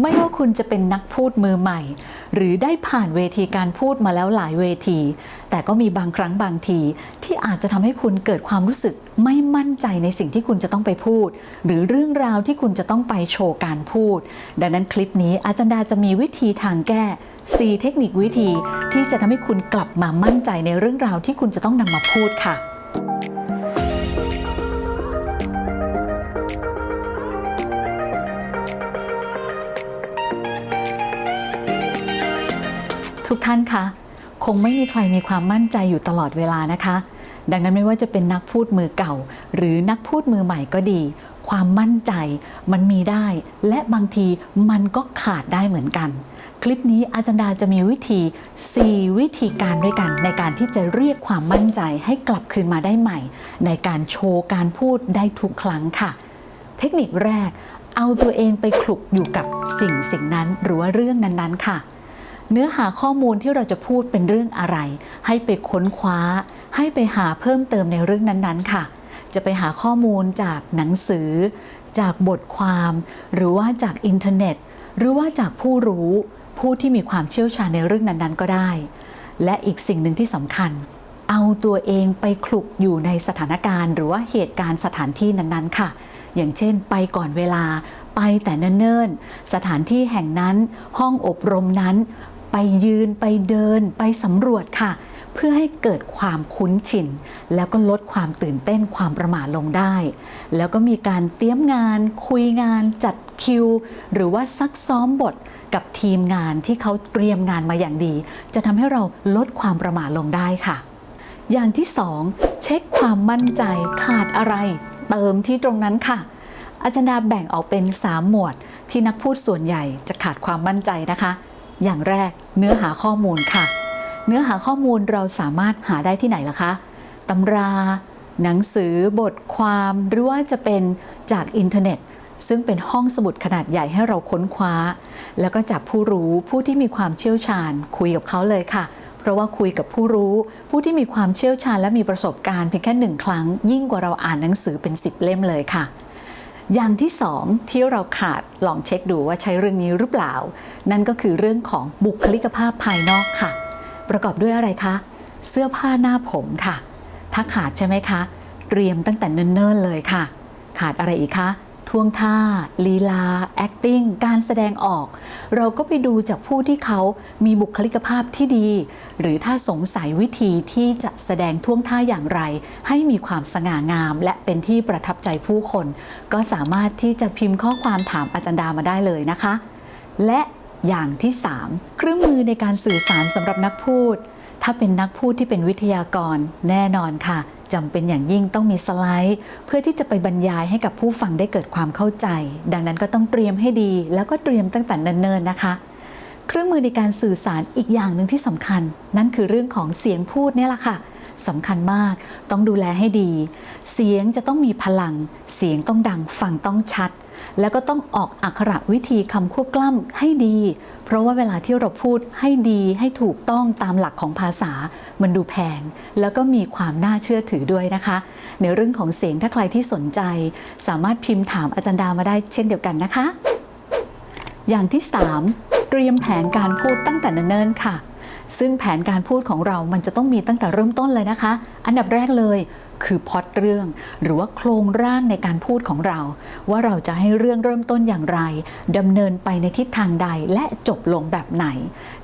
ไม่ว่าคุณจะเป็นนักพูดมือใหม่ หรือได้ผ่านเวทีการพูดมาแล้วหลายเวที แต่ก็มีบางครั้งบางที ที่อาจจะทำให้คุณเกิดความรู้สึกไม่มั่นใจในสิ่งที่คุณจะต้องไปพูด หรือเรื่องราวที่คุณจะต้องไปโชว์การพูด ดังนั้นคลิปนี้อาจารย์ดาจะมีวิธีทางแก้ 4 เทคนิควิธีที่จะทำให้คุณกลับมามั่นใจในเรื่องราวที่คุณจะต้องนำมาพูดค่ะ ทุกท่านคะคงไม่มีใครมีความมั่นใจอยู่ตลอดเวลานะคะ ดังนั้นไม่ว่าจะเป็นนักพูดมือเก่า หรือนักพูดมือใหม่ก็ดี ความมั่นใจมันมีได้ และบางทีมันก็ขาดได้เหมือนกัน คลิปนี้อาจารย์ดาจะมีวิธี 4 วิธีการด้วยกัน ในการที่จะเรียกความมั่นใจให้กลับคืนมาได้ใหม่ ในการโชว์การพูดได้ทุกครั้งค่ะ เทคนิคแรก เอาตัวเองไปคลุกอยู่กับสิ่งสิ่งนั้นหรือว่าเรื่องนั้นๆค่ะ เนื้อหาข้อมูลที่เราจะพูดเป็นเรื่องอะไร ให้ไปค้นคว้า ให้ไปหาเพิ่มเติมในเรื่องนั้นๆ ค่ะ จะไปหาข้อมูลจากหนังสือ จากบทความ หรือว่าจากอินเทอร์เน็ต หรือว่าจากผู้รู้ ผู้ที่มีความเชี่ยวชาญในเรื่องนั้นๆ ก็ได้ และอีกสิ่งหนึ่งที่สำคัญ เอาตัวเองไปคลุกอยู่ในสถานการณ์ หรือว่าเหตุการณ์สถานที่นั้นๆ ค่ะ อย่างเช่น ไปก่อนเวลาไปแต่เนิ่นๆ สถานที่แห่งนั้น ห้องอบรมนั้น ไปยืนไปเดินไปสำรวจค่ะ เพื่อให้เกิดความคุ้นชิน แล้วก็ลดความตื่นเต้นความประหม่าลงได้ แล้วก็มีการเตรียมงาน คุยงานจัดคิว หรือว่าซักซ้อมบทกับทีมงานที่เขาเตรียมงานมาอย่างดี จะทำให้เราลดความประหม่าลงได้ค่ะ อย่างที่สองเช็คความมั่นใจขาดอะไร เติมที่ตรงนั้นค่ะ อาจารย์ดาแบ่งออกเป็น 3 หมวด ที่นักพูดส่วนใหญ่จะขาดความมั่นใจนะคะ อย่างแรกเนื้อหาข้อมูลค่ะ เนื้อหาข้อมูลเราสามารถหาได้ที่ไหนล่ะคะตำรา หนังสือบทความหรือว่าจะเป็นจากอินเทอร์เน็ต ซึ่งเป็นห้องสมุดขนาดใหญ่ให้เราค้นคว้า แล้วก็จากผู้รู้ผู้ที่มีความเชี่ยวชาญ คุยกับเขาเลยค่ะ เพราะว่าคุยกับผู้รู้ ผู้ที่มีความเชี่ยวชาญและมีประสบการณ์เพียงแค่หนึ่งครั้ง ยิ่งกว่าเราอ่านหนังสือเป็น10เล่มเลยค่ะอย่างที่สองที่เราขาดลองเช็คดูว่าใช้เรื่องนี้หรือเปล่า นั่นก็คือเรื่องของบุคลิกภาพภายนอกค่ะ ประกอบด้วยอะไรคะ เสื้อผ้าหน้าผมค่ะ ถ้าขาดใช่ไหมคะเตรียมตั้งแต่เนิ่นๆเลยค่ะ ขาดอะไรอีกคะท่วงท่า ลีลา acting การแสดงออก เราก็ไปดูจากผู้ที่เขามีบุคลิกภาพที่ดี หรือถ้าสงสัยวิธีที่จะแสดงท่วงท่าอย่างไร ให้มีความสง่างาม และเป็นที่ประทับใจผู้คน ก็สามารถที่จะพิมพ์ข้อความถามอาจารย์ดามาได้เลยนะคะ และ อย่างที่ 3 เครื่องมือในการสื่อสารสำหรับนักพูด ถ้าเป็นนักพูดที่เป็นวิทยากรแน่นอนค่ะจำเป็นอย่างยิ่งต้องมีสไลด์ เพื่อที่จะไปบรรยายให้กับผู้ฟังได้เกิดความเข้าใจ ดังนั้นก็ต้องเตรียมให้ดี แล้วก็เตรียมตั้งแต่เนิ่นๆนะคะ เครื่องมือในการสื่อสารอีกอย่างหนึ่งที่สำคัญ นั่นคือเรื่องของเสียงพูดเนี่ยแหละค่ะ สำคัญมาก ต้องดูแลให้ดี เสียงจะต้องมีพลัง เสียงต้องดังฟังต้องชัด แล้วก็ต้องออกอักขระวิธีคำควบกล้ำให้ดี เพราะว่าเวลาที่เราพูดให้ดีให้ถูกต้องตามหลักของภาษา มันดูแพง แล้วก็มีความน่าเชื่อถือด้วยนะคะ ในเรื่องของเสียงถ้าใครที่สนใจ สามารถพิมพ์ถามอาจารย์ดามาได้เช่นเดียวกันนะคะ อย่างที่ 3 เตรียมแผนการพูดตั้งแต่เนิ่นๆค่ะ ซึ่งแผนการพูดของเรามันจะต้องมีตั้งแต่เริ่มต้นเลยนะคะ อันดับแรกเลยคือพอดเรื่อง หรือว่าโครงร่างในการพูดของเรา ว่าเราจะให้เรื่องเริ่มต้นอย่างไรดำเนินไปในทิศทางใดและจบลงแบบไหน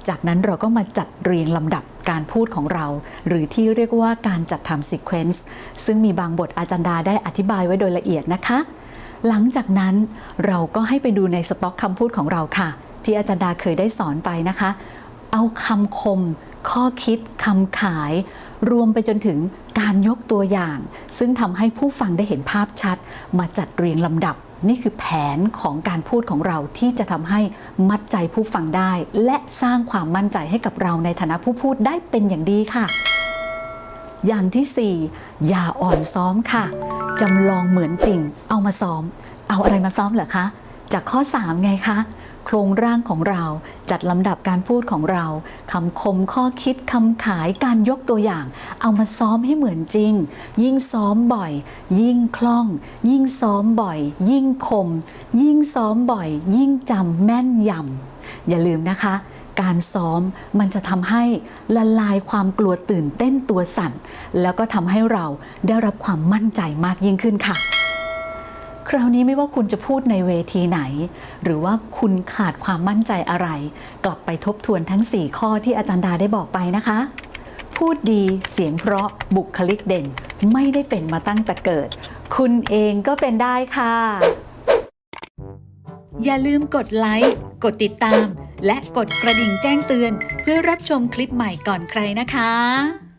จากนั้นเราก็มาจัดเรียงลำดับการพูดของเรา หรือที่เรียกว่าการจัดทำซีเควนซ์ซึ่งมีบางบทอาจารย์ดาได้อธิบายไว้โดยละเอียดนะคะ หลังจากนั้นเราก็ให้ไปดูในสต็อกคำพูดของเราค่ะ ที่อาจารย์ดาเคยได้สอนไปนะคะ เอาคำคม ข้อคิดคำขาย รวมไปจนถึงการยกตัวอย่าง ซึ่งทำให้ผู้ฟังได้เห็นภาพชัด มาจัดเรียงลำดับ นี่คือแผนของการพูดของเราที่จะทำให้มัดใจผู้ฟังได้ และสร้างความมั่นใจให้กับเราในฐานะผู้พูดได้เป็นอย่างดีค่ะ อย่างที่ 4 อย่าอ่อนซ้อมค่ะจำลองเหมือนจริง เอามาซ้อม เอาอะไรมาซ้อมเหรอคะ จากข้อ 3 ไงคะ ครงร่างของเรา จัดลำดับการพูดของเราคำคมข้อคิดคำขายการยกตัวอย่าง เอามาซ้อมให้เหมือนจริง ยิ่งซ้อมบ่อย ยิ่งคล่อง ยิ่งซ้อมบ่อย ยิ่งคม ยิ่งซ้อมบ่อย ยิ่งจำแม่นยำอย่าลืมนะคะการซ้อมมันจะทำให้ละลายความกลัวตื่นเต้นตัวสั่น แล้วก็ทำให้เราได้รับความมั่นใจมากยิ่งขึ้นค่ะ คราวนี้ไม่ว่าคุณจะพูดในเวทีไหน หรือว่าคุณขาดความมั่นใจอะไร กลับไปทบทวนทั้ง 4 ข้อที่อาจารย์ดาได้บอกไปนะคะ พูดดีเสียงเพราะบุคลิกเด่น ไม่ได้เป็นมาตั้งแต่เกิด คุณเองก็เป็นได้ค่ะ อย่าลืมกดไลค์กดติดตาม และกดกระดิ่งแจ้งเตือน เพื่อรับชมคลิปใหม่ก่อนใครนะคะ